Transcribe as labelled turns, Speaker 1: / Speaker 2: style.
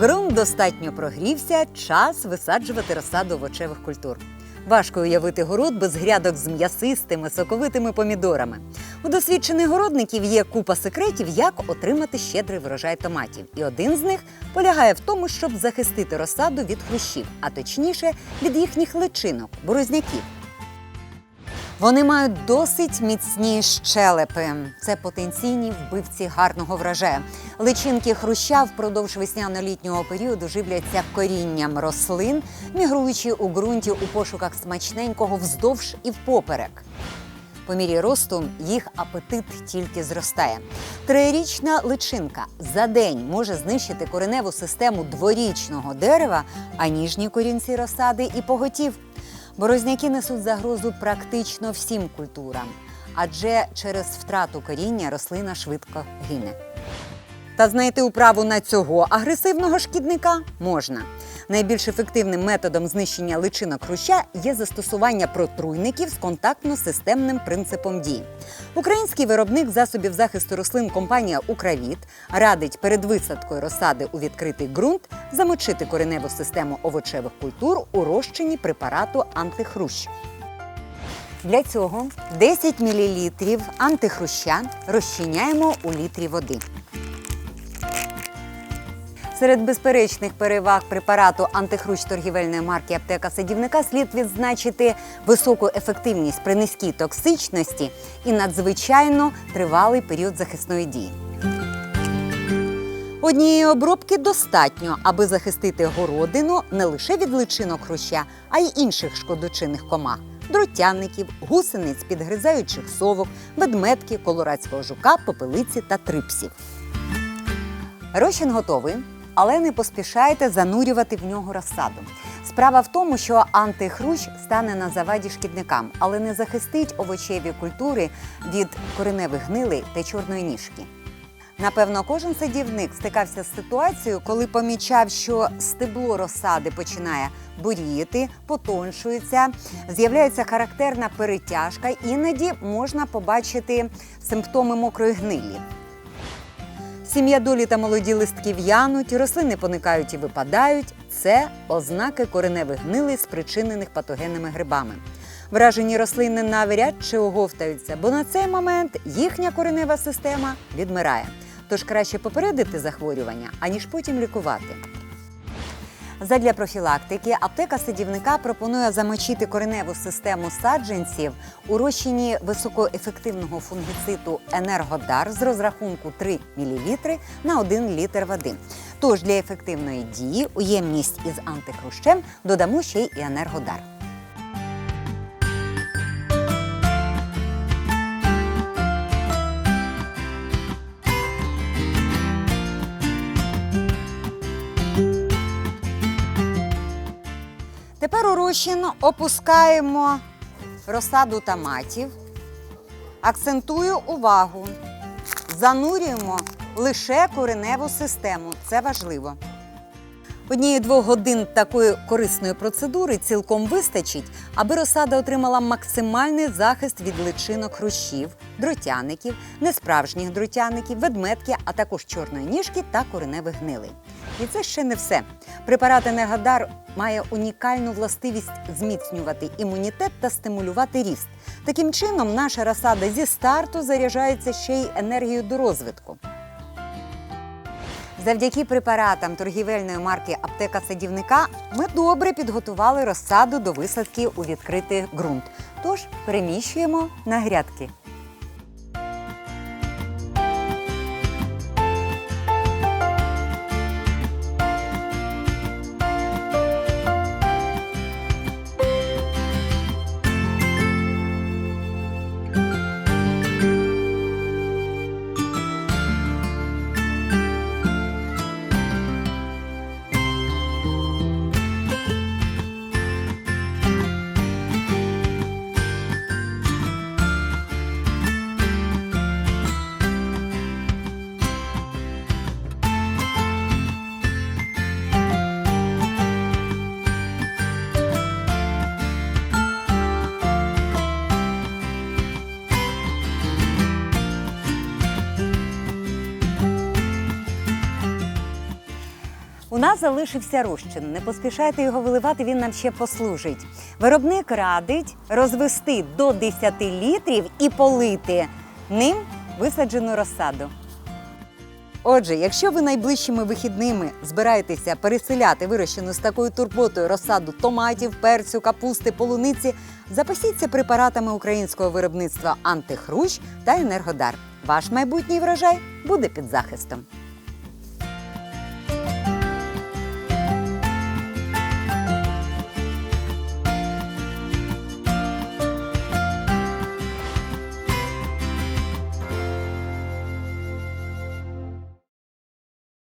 Speaker 1: Ґрунт достатньо прогрівся, час висаджувати розсаду овочевих культур. Важко уявити город без грядок з м'ясистими, соковитими помідорами. У досвідчених городників є купа секретів, як отримати щедрий врожай томатів. І один з них полягає в тому, щоб захистити розсаду від хрущів, а точніше від їхніх личинок, борозняків. Вони мають досить міцні щелепи. Це потенційні вбивці гарного врожаю. Личинки хруща впродовж весняно-літнього періоду живляться корінням рослин, мігруючи у ґрунті у пошуках смачненького вздовж і впоперек. По мірі росту їх апетит тільки зростає. Трирічна личинка за день може знищити кореневу систему дворічного дерева, а ніжні корінці розсади і поготів. Борозняки несуть загрозу практично всім культурам, адже через втрату коріння рослина швидко гине. Та знайти управу на цього агресивного шкідника можна. Найбільш ефективним методом знищення личинок хруща є застосування протруйників з контактно-системним принципом дії. Український виробник засобів захисту рослин компанія Укравіт радить перед висадкою розсади у відкритий ґрунт замочити кореневу систему овочевих культур у розчині препарату антихрущ. Для цього 10 мл антихруща розчиняємо у літрі води. Серед безперечних переваг препарату антихрущ торгівельної марки аптека садівника слід відзначити високу ефективність при низькій токсичності і надзвичайно тривалий період захисної дії. Однієї обробки достатньо, аби захистити городину не лише від личинок хруща, а й інших шкодочинних комах дротяників, гусениць підгризаючих совок, ведметки, колорадського жука, попелиці та трипсів. Розчин готовий, але не поспішайте занурювати в нього розсаду. Справа в тому, що антихрущ стане на заваді шкідникам, але не захистить овочеві культури від кореневих гнилей та чорної ніжки. Напевно, кожен садівник стикався з ситуацією, коли помічав, що стебло розсади починає буріти, потоншується, з'являється характерна перетяжка, іноді можна побачити симптоми мокрої гнилі. Сім'я долі та молоді листки в'януть, рослини поникають і випадають. Це ознаки кореневих гнилей, спричинених патогенними грибами. Вражені рослини навряд чи оговтаються, бо на цей момент їхня коренева система відмирає. Тож краще попередити захворювання, аніж потім лікувати. Задля профілактики аптека садівника пропонує замочити кореневу систему саджанців у розчині високоефективного фунгіциту енергодар з розрахунку 3 мл на 1 літр води. Тож для ефективної дії у ємність із антихрущем додамо ще й енергодар. Розчин опускаємо розсаду томатів. Акцентую увагу. Занурюємо лише кореневу систему. Це важливо. Однієї-двох годин такої корисної процедури цілком вистачить, аби розсада отримала максимальний захист від личинок хрущів, дротяників, несправжніх дротяників, ведметки, а також чорної ніжки та кореневих гнилей. І це ще не все. Препарат Енергодар має унікальну властивість зміцнювати імунітет та стимулювати ріст. Таким чином, наша розсада зі старту заряджається ще й енергією до розвитку. Завдяки препаратам торгівельної марки Аптека садівника ми добре підготували розсаду до висадки у відкритий ґрунт. Тож переміщуємо на грядки. Нас залишився розчин. Не поспішайте його виливати, він нам ще послужить. Виробник радить розвести до 10 літрів і полити ним висаджену розсаду. Отже, якщо ви найближчими вихідними збираєтеся переселяти вирощену з такою турботою розсаду томатів, перцю, капусти, полуниці, запасіться препаратами українського виробництва антихрущ та енергодар. Ваш майбутній врожай буде під захистом.